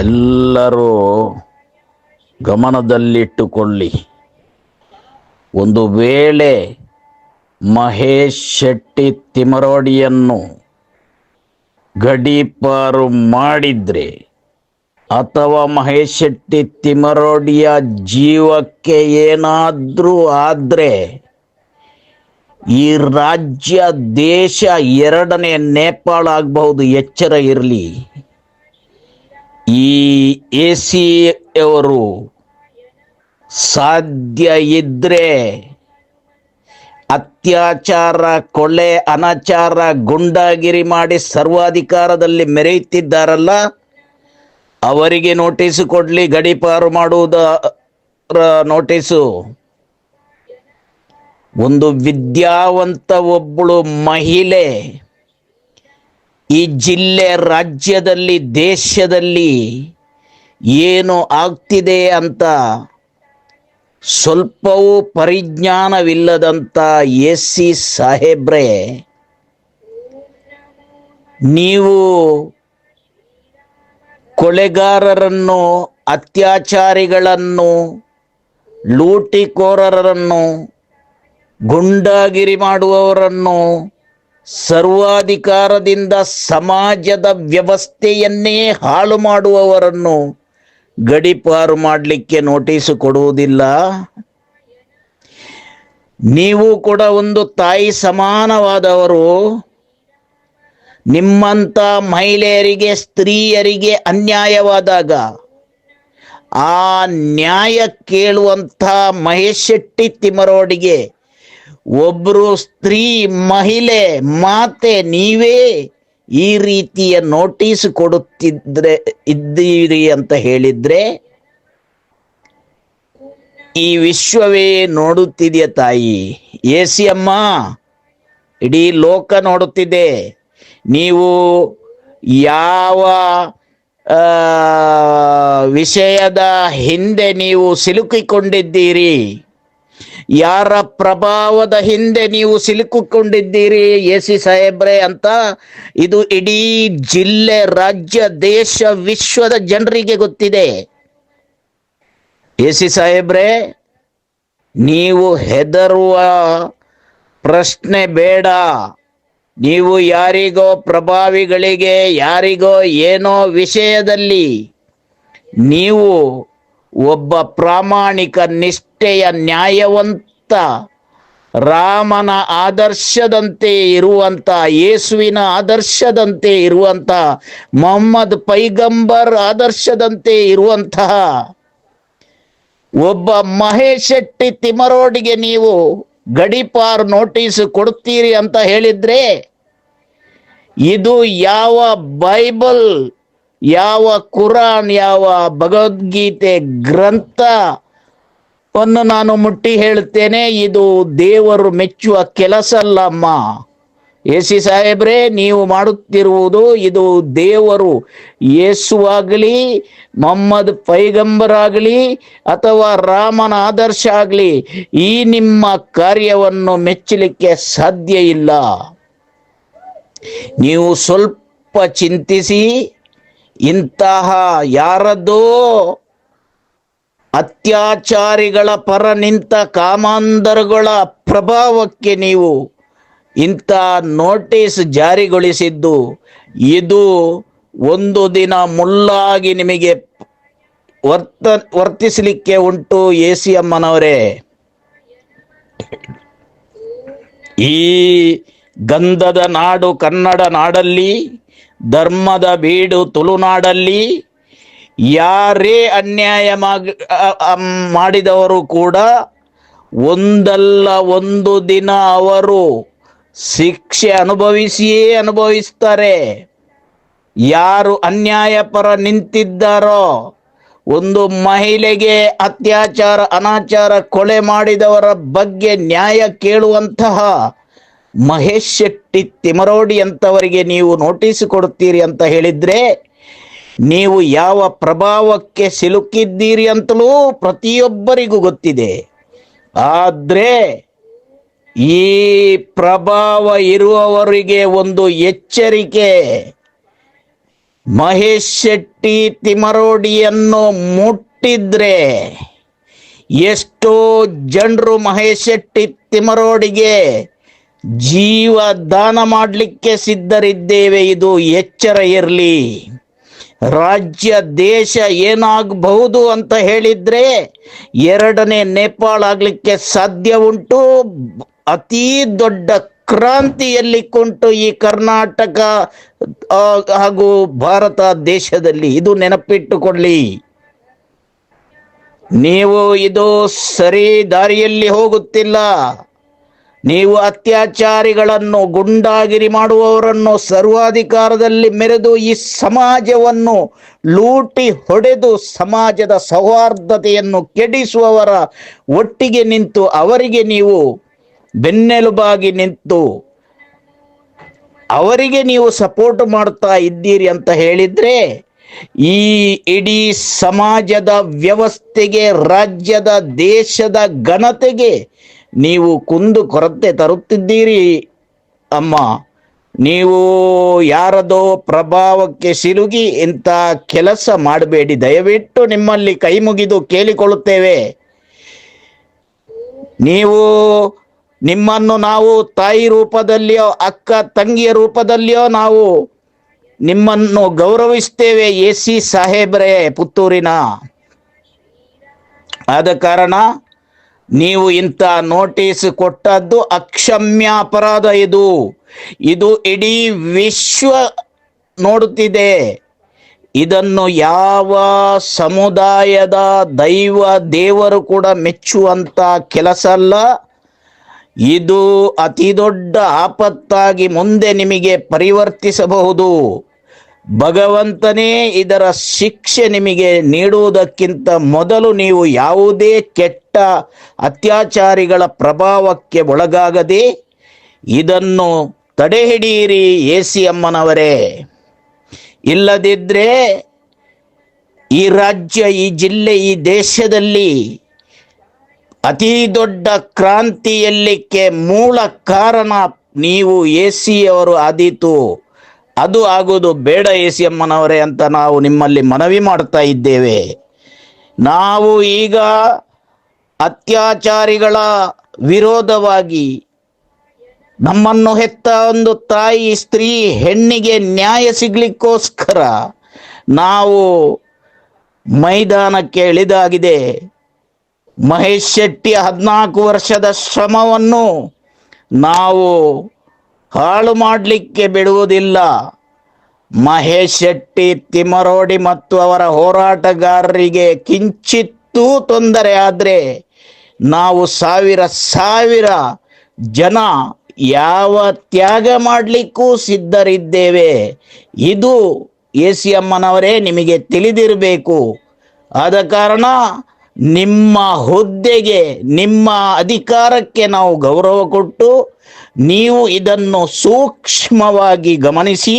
ಎಲ್ಲರೂ ಗಮನದಲ್ಲಿಟ್ಟುಕೊಳ್ಳಿ. ಒಂದು ವೇಳೆ ಮಹೇಶ್ ಶೆಟ್ಟಿ ತಿಮರೋಡಿಯನ್ನು ಗಡೀಪಾರು ಮಾಡಿದ್ರೆ ಅಥವಾ ಮಹೇಶ್ ಶೆಟ್ಟಿ ತಿಮರೋಡಿಯ ಜೀವಕ್ಕೆ ಏನಾದರೂ ಆದ್ರೆ ಈ ರಾಜ್ಯ ದೇಶ ಎರಡನೇ ನೇಪಾಳ ಆಗಬಹುದು, ಎಚ್ಚರ ಇರಲಿ. ಈ ಎ ಸಿ ಅವರು ಸಾಧ್ಯ ಇದ್ರೆ ಅತ್ಯಾಚಾರ ಕೊಳೆ ಅನಾಚಾರ, ಗುಂಡಾಗಿರಿ ಮಾಡಿ ಸರ್ವಾಧಿಕಾರದಲ್ಲಿ ಮೆರೆಯುತ್ತಿದ್ದಾರಲ್ಲ, ಅವರಿಗೆ ನೋಟಿಸ್ ಕೊಡಲಿ ಗಡೀಪಾರು ಮಾಡುವುದರ ನೋಟಿಸು. ಒಂದು ವಿದ್ಯಾವಂತ ಒಬ್ಬಳು ಮಹಿಳೆ ಈ ಜಿಲ್ಲೆ ರಾಜ್ಯದಲ್ಲಿ, ದೇಶದಲ್ಲಿ ಏನು ಆಗ್ತಿದೆ ಅಂತ ಸ್ವಲ್ಪವೂ ಪರಿಜ್ಞಾನವಿಲ್ಲದಂಥ ಎ ಸಿ ಸಾಹೇಬ್ರೆ, ನೀವು ಕೊಲೆಗಾರರನ್ನು, ಅತ್ಯಾಚಾರಿಗಳನ್ನು, ಲೂಟಿಕೋರರನ್ನು ಗುಂಡಾಗಿರಿ ಮಾಡುವವರನ್ನು ಸರ್ವಾಧಿಕಾರದಿಂದ ಸಮಾಜದ ವ್ಯವಸ್ಥೆಯನ್ನೇ ಹಾಳು ಮಾಡುವವರನ್ನು ಗಡಿಪಾರು ಮಾಡಲಿಕ್ಕೆ ನೋಟಿಸು ಕೊಡುವುದಿಲ್ಲ. ನೀವು ಕೂಡ ಒಂದು ತಾಯಿ ಸಮಾನವಾದವರು. ನಿಮ್ಮಂತ ಮಹಿಳೆಯರಿಗೆ, ಸ್ತ್ರೀಯರಿಗೆ ಅನ್ಯಾಯವಾದಾಗ ಆ ನ್ಯಾಯ ಕೇಳುವಂಥ ಮಹೇಶ್ ಶೆಟ್ಟಿ ತಿಮರೋಡಿಗೆ ಒಬ್ರು ಸ್ತ್ರೀ, ಮಹಿಳೆ, ಮಾತೆ, ನೀವೇ ಈ ರೀತಿಯ ನೋಟಿಸ್ ಕೊಡುತ್ತಿದ್ರೆ, ಇದ್ದೀರಿ ಅಂತ ಹೇಳಿದ್ರೆ, ಈ ವಿಶ್ವವೇ ನೋಡುತ್ತಿದೆಯ ತಾಯಿ? ಏಸಿ ಅಮ್ಮ, ಇಡೀ ಲೋಕ ನೋಡುತ್ತಿದೆ. ನೀವು ಯಾವ ವಿಷಯದ ಹಿಂದೆ ನೀವು ಸಿಲುಕಿಕೊಂಡಿದ್ದೀರಿ? ಯಾರ ಪ್ರಭಾವದ ಹಿಂದೆ ನೀವು ಸಿಲುಕಿಕೊಂಡಿದ್ದೀರಿ ಎ ಸಿ ಸಾಹೇಬ್ರೆ ಅಂತ? ಇದು ಇಡೀ ಜಿಲ್ಲೆ, ರಾಜ್ಯ, ದೇಶ, ವಿಶ್ವದ ಜನರಿಗೆ ಗೊತ್ತಿದೆ. ಎ ಸಿ ಸಾಹೇಬ್ರೆ, ನೀವು ಹೆದರುವ ಪ್ರಶ್ನೆ ಬೇಡ. ನೀವು ಯಾರಿಗೋ ಪ್ರಭಾವಿಗಳಿಗೆ, ಯಾರಿಗೋ ಏನೋ ವಿಷಯದಲ್ಲಿ ನೀವು ಒಬ್ಬ ಪ್ರಾಮಾಣಿಕ ನಿಷ್ಠೆಯ ನ್ಯಾಯವಂತ, ರಾಮನ ಆದರ್ಶದಂತೆ ಇರುವಂತ, ಯೇಸುವಿನ ಆದರ್ಶದಂತೆ ಇರುವಂತ, ಮೊಹಮ್ಮದ್ ಪೈಗಂಬರ್ ಆದರ್ಶದಂತೆ ಇರುವಂತಹ ಒಬ್ಬ ಮಹೇಶ್ ಶೆಟ್ಟಿ ತಿಮರೋಡಿಗೆ ನೀವು ಗಡಿಪಾರ್ ನೋಟಿಸ್ ಕೊಡ್ತೀರಿ ಅಂತ ಹೇಳಿದ್ರೆ, ಇದು ಯಾವ ಬೈಬಲ್ ಯಾವ ಕುರಾನ್, ಯಾವ ಭಗವದ್ಗೀತೆ ಗ್ರಂಥವನ್ನು ನಾನು ಮುಟ್ಟಿ ಹೇಳ್ತೇನೆ, ಇದು ದೇವರು ಮೆಚ್ಚುವ ಕೆಲಸ ಅಲ್ಲಮ್ಮ ಎಸಿ ಸಾಹೇಬ್ರೆ, ನೀವು ಮಾಡುತ್ತಿರುವುದು ಇದು ದೇವರು ಯೇಸುವಾಗಲಿ, ಮೊಹಮ್ಮದ್ ಪೈಗಂಬರಾಗಲಿ, ಅಥವಾ ರಾಮನ ಆದರ್ಶ ಆಗಲಿ, ಈ ನಿಮ್ಮ ಕಾರ್ಯವನ್ನು ಮೆಚ್ಚಲಿಕ್ಕೆ ಸಾಧ್ಯ ಇಲ್ಲ. ನೀವು ಸ್ವಲ್ಪ ಚಿಂತಿಸಿ ಇಂತಹ ಯಾರದ್ದೋ ಅತ್ಯಾಚಾರಿಗಳ ಪರ ನಿಂತ ಕಾಮಾಂಧರುಗಳ ಪ್ರಭಾವಕ್ಕೆ ನೀವು ಇಂಥ ನೋಟಿಸ್ ಜಾರಿಗೊಳಿಸಿದ್ದು, ಇದು ಒಂದು ದಿನ ಮುಳ್ಳಾಗಿ ನಿಮಗೆ ವರ್ತ, ವರ್ತಿಸಲಿಕ್ಕೆ ಉಂಟು ಎ ಸಿ ಅಮ್ಮನವರೇ ಈ ಗಂಧದ ನಾಡು ಕನ್ನಡ ನಾಡಲ್ಲಿ ಧರ್ಮದ ಬೀಡು ತುಳುನಾಡಲ್ಲಿ ಯಾರೇ ಅನ್ಯಾಯ ಮಾಡಿದವರು ಕೂಡ ಒಂದಲ್ಲ ಒಂದು ದಿನ ಅವರು ಶಿಕ್ಷೆ ಅನುಭವಿಸಿಯೇ ಅನುಭವಿಸ್ತಾರೆ. ಯಾರು ಅನ್ಯಾಯ ಪರ ನಿಂತಿದ್ದಾರೋ, ಒಂದು ಮಹಿಳೆಗೆ ಅತ್ಯಾಚಾರ, ಅನಾಚಾರ, ಕೊಲೆ ಮಾಡಿದವರ ಬಗ್ಗೆ ನ್ಯಾಯ ಕೇಳುವಂತಹ ಮಹೇಶ್ ಶೆಟ್ಟಿ ತಿಮರೋಡಿ ಅಂತವರಿಗೆ ನೀವು ನೋಟಿಸ್ ಕೊಡುತ್ತೀರಿ ಅಂತ ಹೇಳಿದ್ರೆ, ನೀವು ಯಾವ ಪ್ರಭಾವಕ್ಕೆ ಸಿಲುಕಿದ್ದೀರಿ ಅಂತಲೂ ಪ್ರತಿಯೊಬ್ಬರಿಗೂ ಗೊತ್ತಿದೆ. ಆದ್ರೆ, ಈ ಪ್ರಭಾವ ಇರುವವರಿಗೆ ಒಂದು ಎಚ್ಚರಿಕೆ, ಮಹೇಶ್ ಶೆಟ್ಟಿ ತಿಮರೋಡಿಯನ್ನು ಮುಟ್ಟಿದ್ರೆ ಎಷ್ಟೋ ಜನರು ಮಹೇಶ್ ಶೆಟ್ಟಿ ತಿಮರೋಡಿಗೆ ಜೀವ ದಾನ ಮಾಡಲಿಕ್ಕೆ ಸಿದ್ಧರಿದ್ದೇವೆ, ಇದು ಎಚ್ಚರ ಇರಲಿ. ರಾಜ್ಯ, ದೇಶ ಏನಾಗಬಹುದು ಅಂತ ಹೇಳಿದ್ರೆ ಎರಡನೇ ನೇಪಾಳ ಆಗ್ಲಿಕ್ಕೆ ಸಾಧ್ಯ ಉಂಟು. ಅತಿ ದೊಡ್ಡ ಕ್ರಾಂತಿಯಲ್ಲಿ ಕುಂಟು ಈ ಕರ್ನಾಟಕ ಹಾಗೂ ಭಾರತ ದೇಶದಲ್ಲಿ. ಇದು ನೆನಪಿಟ್ಟುಕೊಳ್ಳಿ. ನೀವು ಇದು ಸರಿ ದಾರಿಯಲ್ಲಿ ಹೋಗುತ್ತಿಲ್ಲ. ನೀವು ಅತ್ಯಾಚಾರಿಗಳನ್ನು ಗುಂಡಾಗಿರಿ ಮಾಡುವವರನ್ನು ಸರ್ವಾಧಿಕಾರದಲ್ಲಿ ಮೆರೆದು ಈ ಸಮಾಜವನ್ನು ಲೂಟಿ ಹೊಡೆದು ಸಮಾಜದ ಸೌಹಾರ್ದತೆಯನ್ನು ಕೆಡಿಸುವವರ ಒಟ್ಟಿಗೆ ನಿಂತು ಅವರಿಗೆ ನೀವು ಬೆನ್ನೆಲುಬಾಗಿ ನಿಂತು ಅವರಿಗೆ ನೀವು ಸಪೋರ್ಟ್ ಮಾಡ್ತಾ ಇದ್ದೀರಿ ಅಂತ ಹೇಳಿದ್ರೆ ಈ ಇಡೀ ಸಮಾಜದ ವ್ಯವಸ್ಥೆಗೆ, ರಾಜ್ಯದ ದೇಶದ ಘನತೆಗೆ ನೀವು ಕುಂದು ಕೊರತೆ ತರುತ್ತಿದ್ದೀರಿ ಅಮ್ಮ. ನೀವು ಯಾರದೋ ಪ್ರಭಾವಕ್ಕೆ ಸಿಲುಗಿ ಇಂಥ ಕೆಲಸ ಮಾಡಬೇಡಿ. ದಯವಿಟ್ಟು ನಿಮ್ಮಲ್ಲಿ ಕೈ ಮುಗಿದು ಕೇಳಿಕೊಳ್ಳುತ್ತೇವೆ. ನೀವು ನಿಮ್ಮನ್ನು ನಾವು ತಾಯಿ ರೂಪದಲ್ಲಿಯೋ, ಅಕ್ಕ ತಂಗಿಯ ರೂಪದಲ್ಲಿಯೋ ನಾವು ನಿಮ್ಮನ್ನು ಗೌರವಿಸ್ತೇವೆ ಎ ಸಿ ಸಾಹೇಬ್ರೆ ಪುತ್ತೂರಿನ. ಆದ ಕಾರಣ ನೀವು ಇಂಥ ನೋಟಿಸ್ ಕೊಟ್ಟದ್ದು ಅಕ್ಷಮ್ಯ ಅಪರಾಧ ಇದು. ಇದು ಇಡೀ ವಿಶ್ವ ನೋಡುತ್ತಿದೆ. ಇದನ್ನು ಯಾವ ಸಮುದಾಯದ ದೈವ ದೇವರು ಕೂಡ ಮೆಚ್ಚುವಂತ ಕೆಲಸ ಅಲ್ಲ ಇದು ಅತಿ ದೊಡ್ಡ ಆಪತ್ತಾಗಿ ಮುಂದೆ ನಿಮಗೆ ಪರಿವರ್ತಿಸಬಹುದು. ಭಗವಂತನೇ ಇದರ ಶಿಕ್ಷೆ ನಿಮಗೆ ನೀಡುವುದಕ್ಕಿಂತ ಮೊದಲು ನೀವು ಯಾವುದೇ ಕೆಟ್ಟ ಅತ್ಯಾಚಾರಿಗಳ ಪ್ರಭಾವಕ್ಕೆ ಒಳಗಾಗದೆ ಇದನ್ನು ತಡೆ ಹಿಡಿಯಿರಿ ಎ ಸಿ ಅಮ್ಮನವರೇ ಇಲ್ಲದಿದ್ದರೆ ಈ ರಾಜ್ಯ, ಈ ಜಿಲ್ಲೆ, ಈ ದೇಶದಲ್ಲಿ ಅತಿ ದೊಡ್ಡ ಕ್ರಾಂತಿಯಲ್ಲಿಕ್ಕೆ ಮೂಲ ಕಾರಣ ನೀವು ಎ ಸಿ ಅವರು ಆದೀತು. ಅದು ಆಗೋದು ಬೇಡ ಎ ಸಿ ಅಮ್ಮನವರೇ ಅಂತ ನಾವು ನಿಮ್ಮಲ್ಲಿ ಮನವಿ ಮಾಡ್ತಾ ಇದ್ದೇವೆ. ನಾವು ಈಗ ಅತ್ಯಾಚಾರಿಗಳ ವಿರೋಧವಾಗಿ ನಮ್ಮನ್ನು ಹೆತ್ತ ಒಂದು ತಾಯಿ, ಸ್ತ್ರೀ ಹೆಣ್ಣಿಗೆ ನ್ಯಾಯ ಸಿಗ್ಲಿಕ್ಕೋಸ್ಕರ ನಾವು ಮೈದಾನಕ್ಕೆ ಇಳಿದಾಗಿದೆ. ಮಹೇಶ್ ಶೆಟ್ಟಿ ಹದಿನಾಲ್ಕು ವರ್ಷದ ಶ್ರಮವನ್ನು ನಾವು ಹಾಳು ಮಾಡಲಿಕ್ಕೆ ಬಿಡುವುದಿಲ್ಲ. ಮಹೇಶ್ ಶೆಟ್ಟಿ ತಿಮರೋಡಿ ಮತ್ತು ಅವರ ಹೋರಾಟಗಾರರಿಗೆ ಕಿಂಚಿತ್ತೂ ತೊಂದರೆ ಆದರೆ ನಾವು ಸಾವಿರ ಸಾವಿರ ಜನ ಯಾವ ತ್ಯಾಗ ಮಾಡಲಿಕ್ಕೂ ಸಿದ್ಧರಿದ್ದೇವೆ. ಇದು ಎ ಸಿ ಅಮ್ಮನವರೇ ನಿಮಗೆ ತಿಳಿದಿರಬೇಕು. ಆದ ಕಾರಣ ನಿಮ್ಮ ಹುದ್ದೆಗೆ, ನಿಮ್ಮ ಅಧಿಕಾರಕ್ಕೆ ನಾವು ಗೌರವ ಕೊಟ್ಟು ನೀವು ಇದನ್ನು ಸೂಕ್ಷ್ಮವಾಗಿ ಗಮನಿಸಿ,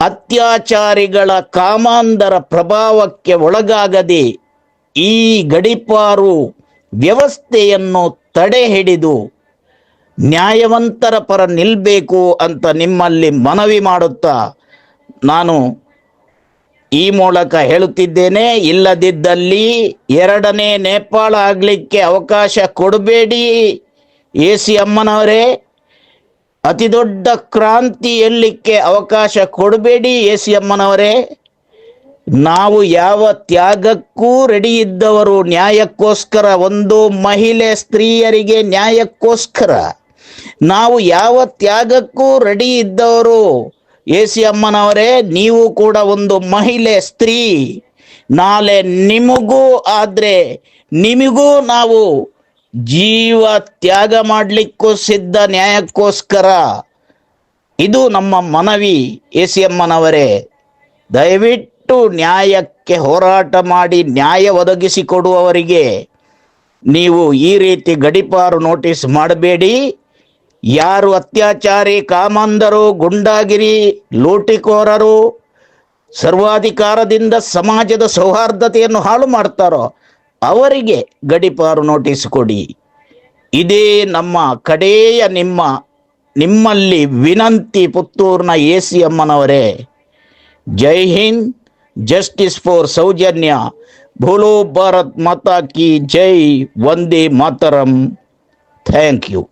ಅತ್ಯಾಚಾರಿಗಳ ಕಾಮಾಂಧರ ಪ್ರಭಾವಕ್ಕೆ ಒಳಗಾಗದೆ ಈ ಗಡಿಪಾರು ವ್ಯವಸ್ಥೆಯನ್ನು ತಡೆ ಹಿಡಿದು ನ್ಯಾಯವಂತರ ಪರ ನಿಲ್ಲಬೇಕು ಅಂತ ನಿಮ್ಮಲ್ಲಿ ಮನವಿ ಮಾಡುತ್ತಾ ನಾನು ಈ ಮೂಲಕ ಹೇಳುತ್ತಿದ್ದೇನೆ. ಇಲ್ಲದಿದ್ದಲ್ಲಿ ಎರಡನೇ ನೇಪಾಳ ಆಗಲಿಕ್ಕೆ ಅವಕಾಶ ಕೊಡಬೇಡಿ. ಎ ಸಿ ಅಮ್ಮನವರೇ ಅತಿ ದೊಡ್ಡ ಕ್ರಾಂತಿ ಎಲ್ಲಿಕ್ಕೆ ಅವಕಾಶ ಕೊಡಬೇಡಿ ಎ ಸಿ ಅಮ್ಮನವರೇ. ನಾವು ಯಾವ ತ್ಯಾಗಕ್ಕೂ ರೆಡಿ ಇದ್ದವರು ನ್ಯಾಯಕ್ಕೋಸ್ಕರ, ಒಂದು ಮಹಿಳೆ ಸ್ತ್ರೀಯರಿಗೆ ನ್ಯಾಯಕ್ಕೋಸ್ಕರ. ನಾವು ಯಾವ ತ್ಯಾಗಕ್ಕೂ ರೆಡಿ ಇದ್ದವರು ಎ ಸಿ ಅಮ್ಮನವರೇ, ನೀವು ಕೂಡ ಒಂದು ಮಹಿಳೆ ಸ್ತ್ರೀ. ನಾಳೆ ನಿಮಗೂ ಆದ್ರೆ, ನಿಮಗೂ ನಾವು ಜೀವ ತ್ಯಾಗ ಮಾಡಲಿಕ್ಕೂ ಸಿದ್ಧ ನ್ಯಾಯಕ್ಕೋಸ್ಕರ. ಇದು ನಮ್ಮ ಮನವಿ ಎ ಸಿ ಅಮ್ಮನವರೇ. ದಯವಿಟ್ಟು ನ್ಯಾಯಕ್ಕೆ ಹೋರಾಟ ಮಾಡಿ ನ್ಯಾಯ ಒದಗಿಸಿಕೊಡುವವರಿಗೆ ನೀವು ಈ ರೀತಿ ಗಡಿಪಾರು ನೋಟಿಸ್ ಮಾಡಬೇಡಿ. ಯಾರು ಅತ್ಯಾಚಾರಿ ಕಾಮಂದರು ಗುಂಡಾಗಿರಿ, ಲೂಟಿಕೋರರು ಸರ್ವಾಧಿಕಾರದಿಂದ ಸಮಾಜದ ಸೌಹಾರ್ದತೆಯನ್ನು ಹಾಳು ಮಾಡ್ತಾರೋ ಅವರಿಗೆ ಗಡಿಪಾರು ನೋಟಿಸ್ ಕೊಡಿ. ಇದೇ ನಮ್ಮ ಕಡೆಯ ನಿಮ್ಮ, ನಿಮ್ಮಲ್ಲಿ ವಿನಂತಿ ಪುತ್ತೂರಿನ ಎ ಸಿ ಅಮ್ಮನವರೇ, ಜೈ ಹಿಂದ್ जस्टिस फॉर सौजन्य भोलो भारत माता की जय वंदे मातरम थैंक यू